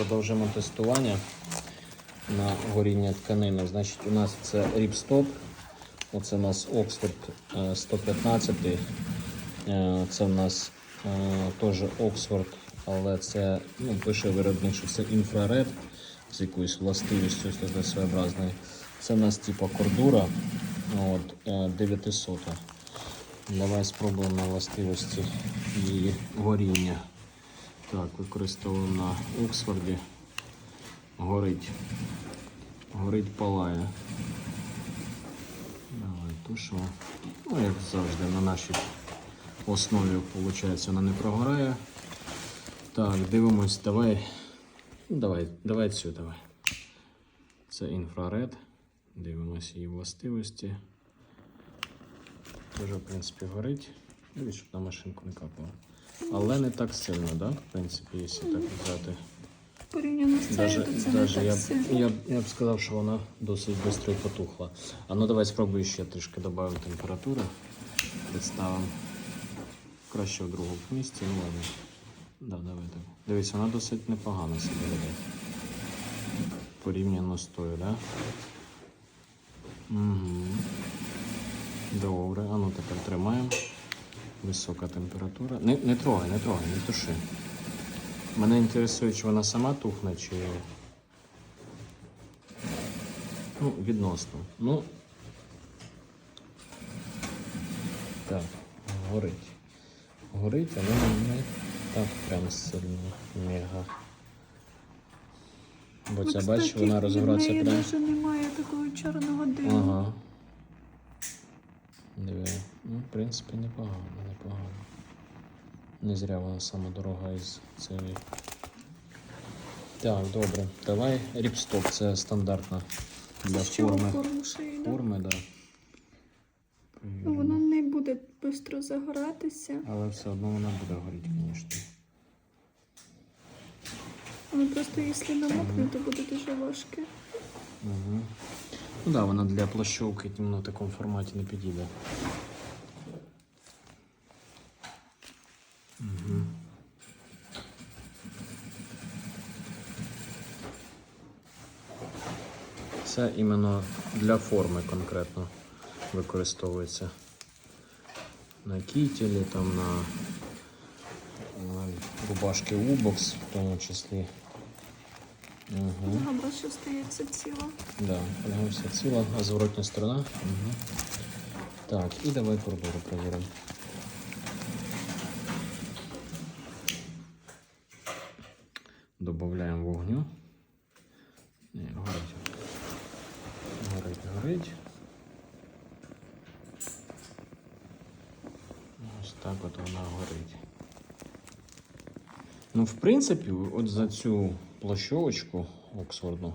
продовжимо тестування на горіння тканини. Значить, у нас це ріпстоп. Оце у нас Оксфорд е, 115. Е, Це у нас е, теж Оксфорд, але це ну, пише виробник, що це інфраред з якоюсь властивістю своєобразною. Це у нас типа кордура от, е, 900. Давай спробуємо на властивості її горіння. Так, використовуємо на Оксфорді. Горить. Горить палає. Давай тушимо. Ну, як завжди, на нашій основі, виходить, вона не прогорає. Так, дивимось, давай. Ну, давай, давай цю давай. Це інфраред. Дивимося її властивості. Тоже, в принципі, горить. Дивіться, щоб на машинку не капало. Але не так сильно, да? В принципі, якщо так взяти. Порівняно з цією, Даже, то це даже не я, так сильно. я, б- я б сказав, що вона досить швидко потухла. А ну давай спробую ще трішки додамо температури. Представимо. Краще в другому місці, ну ладно. Да, давай так. Дивись, вона досить непогано себе веде. Порівняно з тою, да? Угу. Добре, а ну тепер тримаємо. Висока температура. Не, не трогай, не трогай, не туши. Мене інтересує, чи вона сама тухне, чи. Ну, відносно. Ну. Так, горить. Горить, але не так прям сильно мега. Бо Ну, ця кстати, бачиш, вона розгорається прям. навіть немає такого чорного диму. Ага. В принципі, непогано, непогано. Не зря вона сама дорога із цієї. Так, добре. Давай ріпстоп, це стандартна для форми. Форми, да. Ну, вона не буде швидко загоратися, Але все одно вона буде горіти, звісно. але просто якщо намокне, то буде дуже важке. Угу. Ну да, вона для плащовки в такому форматі не підійде. Угу. Це іменно для форми конкретно використовується. На кітелі, там на, на рубашки Убокс в тому числі. Угу. Ага, бачу, стається ціла. Да, вона вся ціла, а зворотня сторона. Угу. Так, і давай коридору перевіримо. Горить. Ось так от вона горить. Ну, в принципі, от за цю площовочку Оксфордну,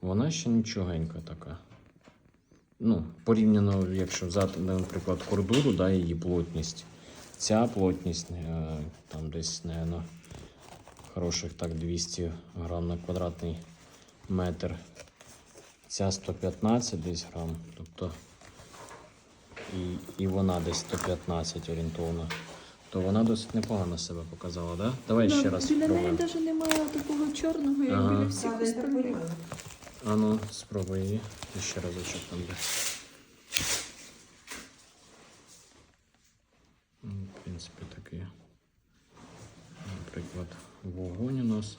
вона ще нічогенька така. Ну, порівняно, якщо взяти, наприклад, кордуру, да, її плотність. Ця плотність е, там десь, напевно, хороших так 200 грам на квадратний метр. Ця 115 десь грам. Тобто і, і вона десь 115 орієнтовно. То вона досить непогано себе показала, да? Давай Да, ще раз біля неї навіть немає такого чорного, як Ага. біля всіх остальних. А ну, спробуй її. Ще разочок там де. Ну, В принципі, такий. Наприклад, вогонь у нас.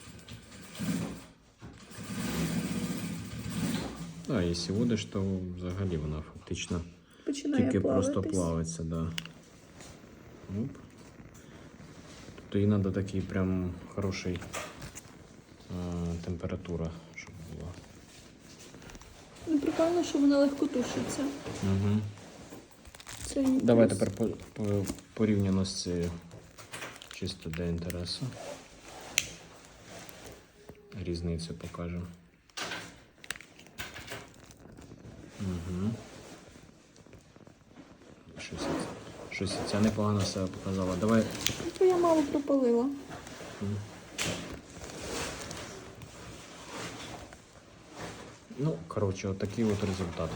А, якщо водиш, то взагалі вона фактично Починає тільки плаватись. просто плавиться, да. Оп. Тобто їй треба такий прям хороший е, температура, щоб була. Ну, прикольно, що вона легко тушиться. Угу. Це Давай плюс. тепер по, по, порівняно з цією. Чисто для інтересу. Різницю покажемо. Угу. Щось, щось ця непогано себе показала. Давай. То я мало пропалила. Ну, коротше, от такий от результат.